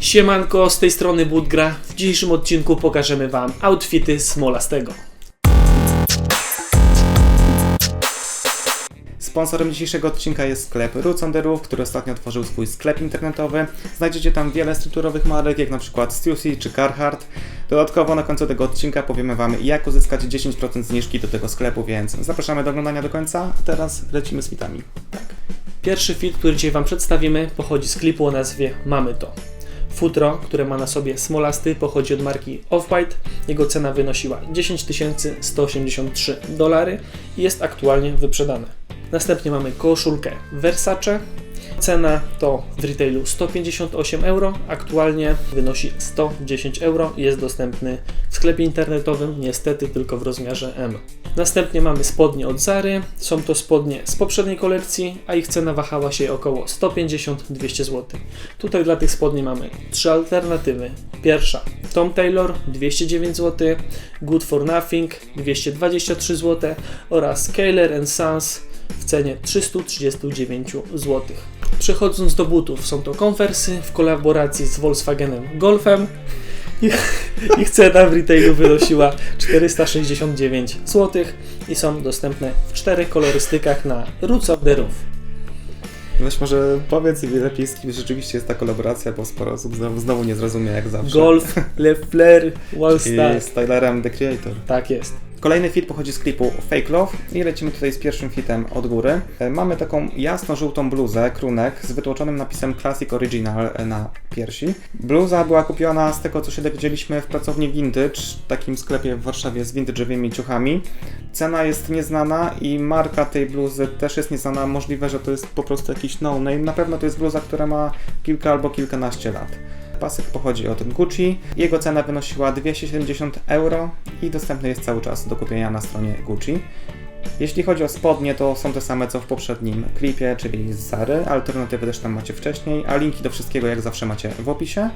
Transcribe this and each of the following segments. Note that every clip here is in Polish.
Siemanko, z tej strony Budgra. W dzisiejszym odcinku pokażemy Wam outfity Smolastego. Sponsorem dzisiejszego odcinka jest sklep Roof, który ostatnio otworzył swój sklep internetowy. Znajdziecie tam wiele strukturowych marek, jak na przykład Stussy czy Carhartt. Dodatkowo na końcu tego odcinka powiemy Wam, jak uzyskać 10% zniżki do tego sklepu, więc zapraszamy do oglądania do końca. A teraz lecimy z fitami. Pierwszy fit, który dzisiaj Wam przedstawimy, pochodzi z klipu o nazwie Mamy to. Futro, które ma na sobie smolasty, pochodzi od marki Off-White. Jego cena wynosiła 10 183 dolary i jest aktualnie wyprzedane. Następnie mamy koszulkę Versace. Cena to w retailu 158 euro, aktualnie wynosi 110 euro i jest dostępny w sklepie internetowym, niestety tylko w rozmiarze M. Następnie mamy spodnie od Zary. Są to spodnie z poprzedniej kolekcji, a ich cena wahała się około 150-200 zł. Tutaj dla tych spodni mamy trzy alternatywy. Pierwsza Tom Taylor 209 zł, Good for Nothing 223 zł oraz Kayler Sons w cenie 339 zł. Przechodząc do butów, są to konwersy w kolaboracji z Volkswagenem Golfem. Ich, cena w retailu wynosiła 469 zł i są dostępne w czterech kolorystykach na Roots of the Roof. Może powiedz mi lepiej, z kim rzeczywiście jest ta kolaboracja, bo sporo osób znowu, znowu nie zrozumie jak zawsze. Golf, Le Fleur, Wallstar. I z Tylerem The Creator. Tak jest. Kolejny fit pochodzi z klipu Fake Love i lecimy tutaj z pierwszym fitem od góry. E, Mamy taką jasno-żółtą bluzę, krunek z wytłoczonym napisem Classic Original na piersi. Bluza była kupiona z tego, co się dowiedzieliśmy w pracowni Vintage, takim sklepie w Warszawie z vintage'owymi ciuchami. Cena jest nieznana i marka tej bluzy też jest nieznana. Możliwe, że to jest po prostu jakiś no-name. Na pewno to jest bluza, która ma kilka albo kilkanaście lat. Pasek pochodzi od Gucci. Jego cena wynosiła 270 euro i dostępny jest cały czas do kupienia na stronie Gucci. Jeśli chodzi o spodnie, to są te same co w poprzednim klipie, czyli z Zary. Alternatywy też tam macie wcześniej, a linki do wszystkiego jak zawsze macie w opisie.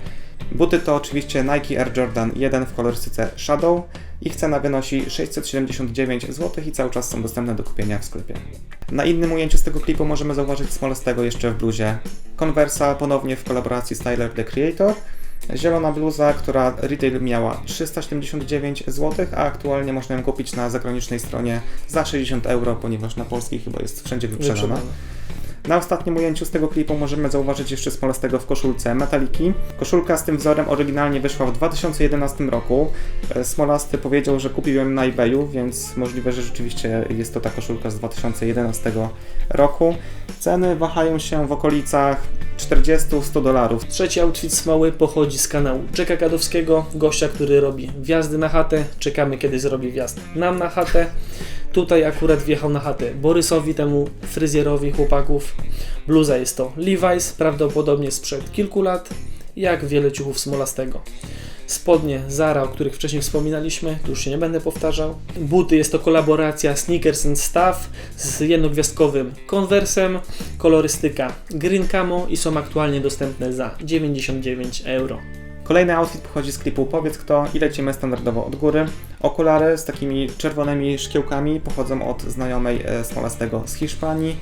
Buty to oczywiście Nike Air Jordan 1 w kolorystyce Shadow. Ich cena wynosi 679 zł i cały czas są dostępne do kupienia w sklepie. Na innym ujęciu z tego klipu możemy zauważyć Smolestego jeszcze w bluzie Conversa, ponownie w kolaboracji z Tyler The Creator. Zielona bluza, która retail miała 379 zł, a aktualnie można ją kupić na zagranicznej stronie za 60 euro, ponieważ na polskiej chyba jest wszędzie wyprzedana. Na ostatnim ujęciu z tego klipu możemy zauważyć jeszcze Smolastego w koszulce Metaliki. Koszulka z tym wzorem oryginalnie wyszła w 2011 roku. E, Smolasty powiedział, że kupił ją na eBayu, więc możliwe, że rzeczywiście jest to ta koszulka z 2011 roku. Ceny wahają się w okolicach 40-100 dolarów. Trzeci outfit smoły pochodzi z kanału Jacka Gadowskiego, gościa, który robi wjazdy na chatę. Czekamy, kiedy zrobi wjazd nam na chatę. Tutaj akurat wjechał na chatę Borysowi, temu fryzjerowi chłopaków. Bluza jest to Levi's, prawdopodobnie sprzed kilku lat, jak wiele ciuchów smolastego. Spodnie Zara, o których wcześniej wspominaliśmy, tu już się nie będę powtarzał. Buty jest to kolaboracja Sneakers and Stuff z jednogwiazdkowym konwersem. Kolorystyka Green Camo i są aktualnie dostępne za 99 euro. Kolejny outfit pochodzi z klipu Powiedz kto i lecimy standardowo od góry. Okulary z takimi czerwonymi szkiełkami pochodzą od znajomej e, Smolastego z Hiszpanii.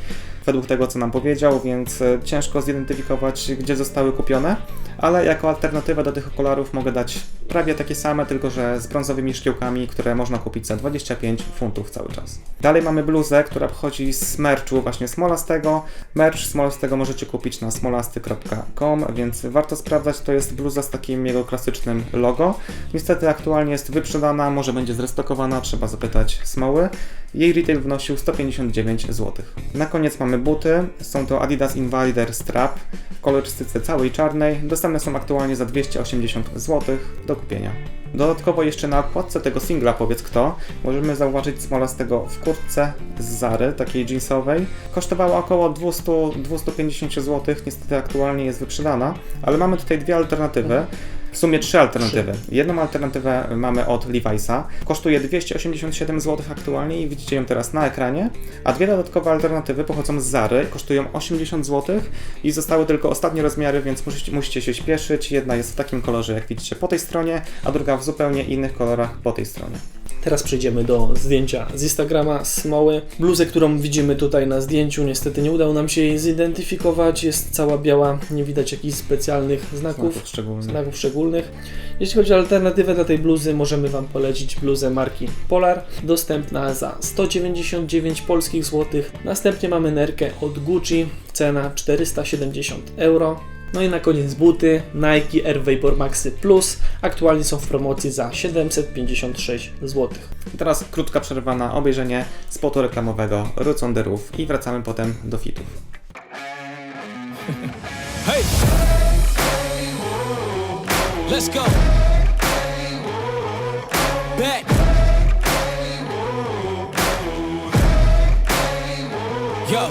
Według tego, co nam powiedział, więc e, ciężko zidentyfikować, gdzie zostały kupione, ale jako alternatywę do tych okularów mogę dać prawie takie same, tylko że z brązowymi szkiełkami, które można kupić za 25 funtów cały czas. Dalej mamy bluzę, która pochodzi z merchu właśnie Smolastego. Merch Smolastego możecie kupić na smolasty.com, więc warto sprawdzać. To jest bluza z takim jego klasycznym logo. Niestety aktualnie jest wyprzedana, może będzie zrestokowana, trzeba zapytać Smoły. Jej retail wynosił 159 zł. Na koniec mamy buty. Są to Adidas Invalider Strap w kolorystyce całej czarnej. Dostępne są aktualnie za 280 zł do kupienia. Dodatkowo jeszcze na okładce tego singla Powiedz Kto możemy zauważyć Smolastego w kurtce z Zary, takiej jeansowej. Kosztowała około 200-250 zł, niestety aktualnie jest wyprzedana, ale mamy tutaj dwie alternatywy. W sumie trzy alternatywy. Jedną alternatywę mamy od Levi'sa. Kosztuje 287 zł aktualnie i widzicie ją teraz na ekranie. A dwie dodatkowe alternatywy pochodzą z Zary. Kosztują 80 zł i zostały tylko ostatnie rozmiary, więc musicie, musicie się śpieszyć. Jedna jest w takim kolorze, jak widzicie po tej stronie, a druga w zupełnie innych kolorach po tej stronie. Teraz przejdziemy do zdjęcia z Instagrama Smoły. Bluzę, którą widzimy tutaj na zdjęciu, niestety nie udało nam się jej zidentyfikować. Jest cała biała, nie widać jakichś specjalnych znaków, Znaków szczególnych. znaków szczególnych. Jeśli chodzi o alternatywę dla tej bluzy, możemy Wam polecić bluzę marki Polar, dostępna za 199 polskich złotych. Następnie mamy nerkę od Gucci, cena 470 euro. No i na koniec buty Nike Air Vapor Maxy Plus. Aktualnie są w promocji za 756 zł. Teraz krótka przerwa na obejrzenie spotu reklamowego Roof i wracamy potem do fitów. Hey! Let's go! Back! Yo,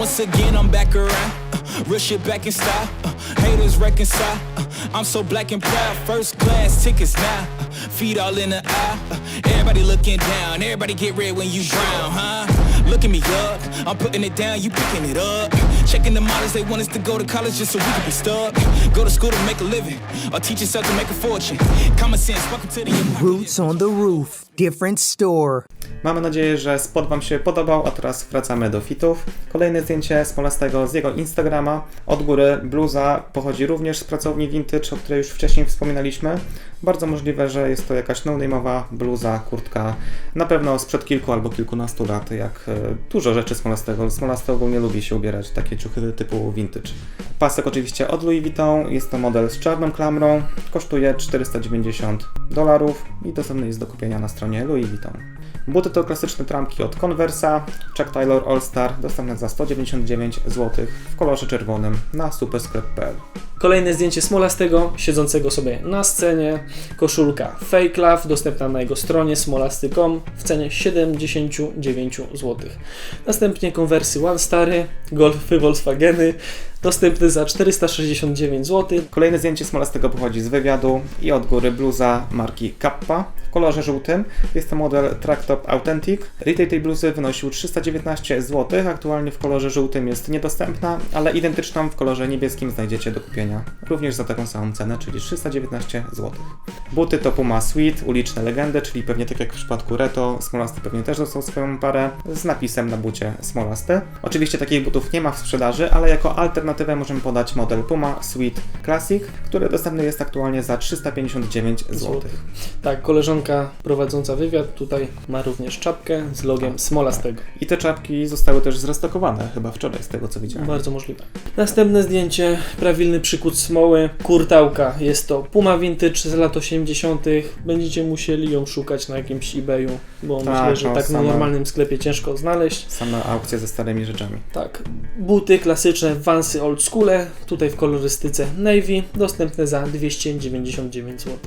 once again I'm back around. Real shit back in style. Haters reconcile. Uh, I'm so black and proud. First class tickets now. Uh, feet all in the aisle. Uh, everybody looking down. Everybody get red when you drown, huh? Look me up. I'm putting it down. You picking it up. Checking the models. They want us to go to college just so we can be stuck. Go to school to make a living. Or teach yourself to make a fortune. Common sense. Welcome to the Roots on the Roof, different store. Mamy nadzieję, że spot Wam się podobał, a teraz wracamy do fitów. Kolejne zdjęcie Smolastego z jego Instagrama. Od góry bluza pochodzi również z pracowni Vintage, o której już wcześniej wspominaliśmy. Bardzo możliwe, że jest to jakaś no-name'owa bluza, kurtka, na pewno sprzed kilku albo kilkunastu lat, jak e, dużo rzeczy Smolastego. Smolasty ogólnie lubi się ubierać takie ciuchy typu vintage. Pasek oczywiście od Louis Vuitton, jest to model z czarną klamrą, kosztuje 490 dolarów i dostępny jest do kupienia na stronie Louis Vuitton. Buty to klasyczne trampki od Conversa, Chuck Taylor All Star, dostępne za 199 zł w kolorze czerwonym na supersklep.pl. Kolejne zdjęcie Smolastego, siedzącego sobie na scenie. Koszulka Fake Love, dostępna na jego stronie smolasty.com w cenie 79 zł. Następnie konwersy One Stary, Golfy Volkswageny, dostępny za 469 zł. Kolejne zdjęcie Smolastego pochodzi z wywiadu i od góry bluza marki Kappa w kolorze żółtym. Jest to model Tracktop Authentic. Retail tej bluzy wynosił 319 zł. Aktualnie w kolorze żółtym jest niedostępna, ale identyczną w kolorze niebieskim znajdziecie do kupienia. Również za taką samą cenę, czyli 319 zł. Buty to Puma Sweet, uliczne legendy, czyli pewnie tak jak w przypadku Reto, Smolasty pewnie też dostał swoją parę z napisem na bucie Smolasty. Oczywiście takich butów nie ma w sprzedaży, ale jako alternatywę możemy podać model Puma Sweet Classic, który dostępny jest aktualnie za 359 zł. Tak, koleżanka prowadząca wywiad tutaj ma również czapkę z logiem Smolastego. I te czapki zostały też zrestokowane chyba wczoraj, z tego co widziałem. Bardzo możliwe. Następne zdjęcie, prawilny przykład smoły, kurtałka. Jest to Puma Vintage z lat 80. Będziecie musieli ją szukać na jakimś eBayu, bo Tak, myślę, że no, tak na normalnym sklepie ciężko znaleźć. Same aukcje ze starymi rzeczami. Tak, buty klasyczne, Vansy Old School, tutaj w kolorystyce Navy, dostępne za 299 zł.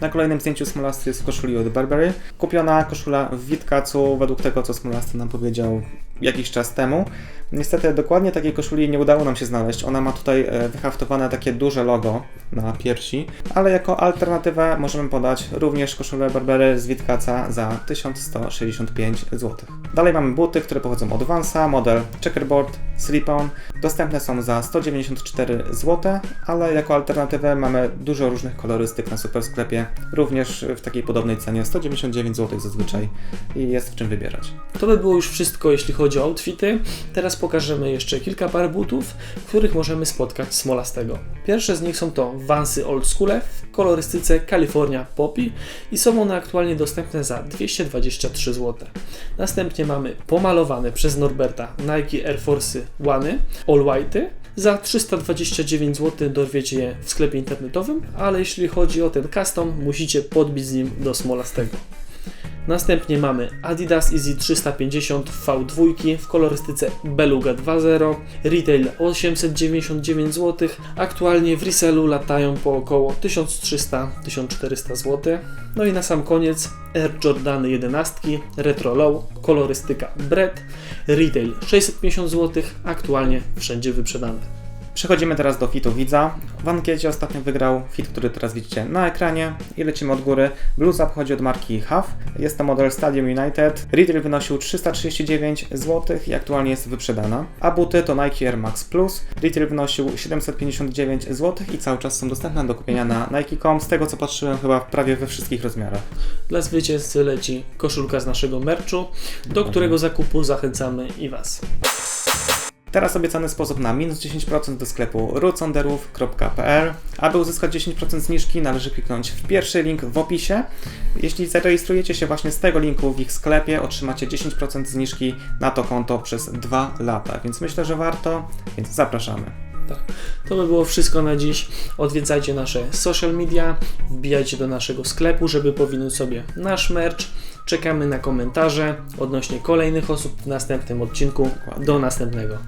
Na kolejnym zdjęciu Smolasty jest w koszuli od Burberry. Kupiona koszula w Witkacu, według tego co Smolasty nam powiedział jakiś czas temu. Niestety dokładnie takiej koszuli nie udało nam się znaleźć. Ona ma tutaj e, wyhaftowane takie duże logo na piersi, ale jako alternatywę możemy podać również koszulę Burberry z Witkaca za 1165 zł. Dalej mamy buty, które pochodzą od Vansa, model Checkerboard Slip-On. Dostępne są za 194 zł, ale jako alternatywę mamy dużo różnych kolorystyk na supersklepie, również w takiej podobnej cenie 199 zł zazwyczaj i jest w czym wybierać. To by było już wszystko, jeśli chodzi o outfity. Teraz pokażemy jeszcze kilka par butów, w których możemy spotkać Smolastego. Pierwsze z nich są to Vansy Old School w kolorystyce California Poppy i są one aktualnie dostępne za 223 zł. Następnie mamy pomalowane przez Norberta Nike Air Force One All White za 329 zł dorwiecie je w sklepie internetowym, ale jeśli chodzi o ten custom, musicie podbić z nim do Smolastego. Następnie mamy Adidas Easy 350 V2 w kolorystyce Beluga 2.0, retail 899 zł, aktualnie w resellu latają po około 1300-1400 zł. No i na sam koniec Air Jordany 11 Retro Low, kolorystyka Bread, retail 650 zł, aktualnie wszędzie wyprzedane. Przechodzimy teraz do fitu widza. W ankiecie ostatnio wygrał fit, który teraz widzicie na ekranie i lecimy od góry. Bluza pochodzi od marki Huff. Jest to model Stadium United. Retail wynosił 339 zł i aktualnie jest wyprzedana. A buty to Nike Air Max Plus. Retail wynosił 759 zł i cały czas są dostępne do kupienia na Nike.com. Z tego co patrzyłem chyba prawie we wszystkich rozmiarach. Dla zwycięzcy leci koszulka z naszego merchu, do którego zakupu zachęcamy i Was. Teraz obiecany sposób na minus 10% do sklepu rootsonderoof.pl. Aby uzyskać 10% zniżki należy kliknąć w pierwszy link w opisie. Jeśli zarejestrujecie się właśnie z tego linku w ich sklepie, otrzymacie 10% zniżki na to konto przez 2 lata, więc myślę, że warto, więc zapraszamy. Tak. To by było wszystko na dziś. Odwiedzajcie nasze social media, wbijajcie do naszego sklepu, żeby powinąć sobie nasz merch. Czekamy na komentarze odnośnie kolejnych osób w następnym odcinku. Do następnego.